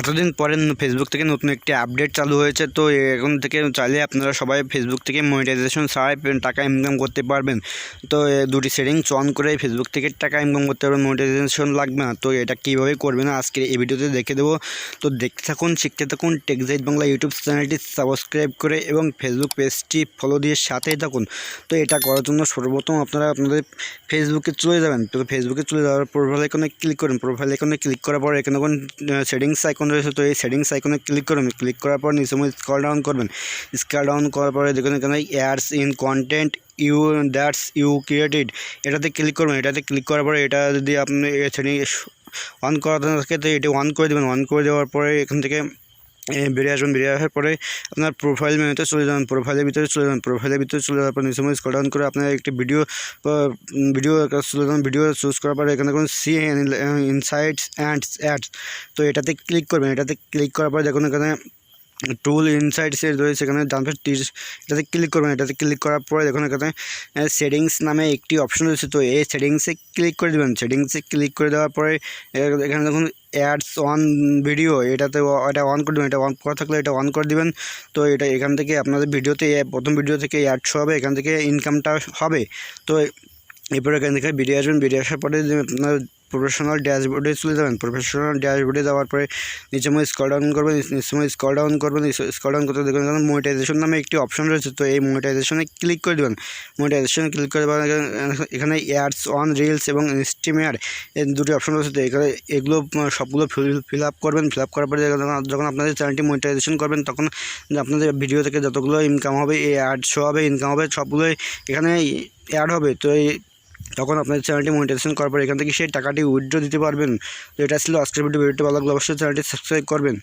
এতদিন পরে ফেসবুক থেকে নতুন একটি আপডেট চালু হয়েছে, তো এখন থেকে চাইলে আপনারা সবাই ফেসবুক থেকে মনিটাইজেশন ছাড়াই টাকা ইনকাম করতে পারবেন। তো দুটি সেটিংস অন করে ফেসবুক থেকে টাকা ইনকাম করতে পারবেন মনিটাইজেশন লাগবে না। তো এটা কীভাবে করবেন আজকে এই ভিডিওতে দেখে দেবো। তো দেখতে থাকুন, শিখতে থাকুন টেকজাইট বাংলা ইউটিউব চ্যানেলটি সাবস্ক্রাইব করে এবং ফেসবুক পেজটি ফলো দিয়ে সাথেই থাকুন। তো এটা করার জন্য সর্বপ্রথম আপনারা আপনাদের ফেসবুকে চলে যাবেন। তো ফেসবুকে চলে যাওয়ার প্রোফাইল এখানে ক্লিক করুন। প্রোফাইল এখানে ক্লিক করার পর এখানে কোন সেটিংস আইকন রয়েছে, তো এই সেটিংস আইকনে ক্লিক করবেন ক্লিক করার পর নিচে স্ক্রল ডাউন করবেন। স্ক্রল ডাউন করার পরে দেখুন এখানে ads in content you that's you created এটাতে ক্লিক করবেন। এটাতে ক্লিক করার পরে এটা যদি আপনি সেটিং অন করা থাকে, তো এটা অন করে দেবেন। অন করে দেওয়ার পরে এখান থেকে বেরিয়ে আসবেন বেরিয়ে আসার পরে আপনার প্রোফাইল মেনুতে চলে যাবেন প্রোফাইলের ভিতরে চলে যাবেন প্রোফাইলের ভিতরে চলে যাওয়ার পর নিচে স্ক্রল ডাউন করে আপনার একটি ভিডিও ভিডিও চলে যাবেন ভিডিও চুজ করার পরে এখানে দেখুন সি ইনসাইটস অ্যান্ড অ্যাডস তো এটাতে ক্লিক করবেন, এটাতে ক্লিক করার পরে দেখুন এখানে টুল ইনসাইটসের রয়েছে, এখানে ডান পাশে তীর- এটাতে ক্লিক করবেন, এটাতে ক্লিক করার পরে দেখুন এখানে সেটিংস নামে একটি অপশন রয়েছে, তো এই সেটিংসে ক্লিক করে দেবেন সেটিংসে ক্লিক করে দেওয়ার পরে এখানে দেখুন অ্যাডস অন ভিডিও এটাতে এটা অন করে দেবেন, এটা অন করা থাকলে এটা অন করে দিবেন। তো এটা এখান থেকে আপনাদের ভিডিওতে প্রথম ভিডিও থেকে অ্যাড শো হবে, এখান থেকে ইনকামটা হবে। তো এরপরে এখান থেকে বেরিয়ে আসবেন, বেরিয়ে আসার পরে আপনার প্রফেশনাল ড্যাশবোর্ডে চলে যাবেন। প্রফেশনাল ড্যাশবোর্ডে যাওয়ার পরে নিচে মধ্যে স্কল ডাউন করবেন, নিচে মধ্যে স্কল ডাউন করবেন স্কল ডাউন করতে দেখবেন এখানে মনিটাইজেশন নামে একটি অপশন রয়েছে। তো এই মনিটাইজেশনে ক্লিক করে দেবেন। মনিটাইজেশনে ক্লিক করে আগে এখানে অ্যাডস অন রিলস এবং স্টিমিয়ার এই দুটি অপশন রয়েছে। তো এখানে এগুলো সবগুলো ফিল আপ করবেন। ফিল আপ করার পরে যখন আপনাদের চ্যানেলটি মনিটাইজেশন করবেন, তখন আপনাদের ভিডিও থেকে যতগুলো ইনকাম হবে, এই অ্যাড শো হবে ইনকাম হবে, সবগুলোই এখানে অ্যাড হবে। তো এই তখন আপনার চ্যানেলটি মনিটাইজেশন করার পর এখান থেকে সেই টাকাটি উইথড্র দিতে পারবেন। তো এটা ছিল আজকের ভিডিও ভিডিওটি ভালো লাগলে অবশ্যই চ্যানেলটি সাবস্ক্রাইব করবেন।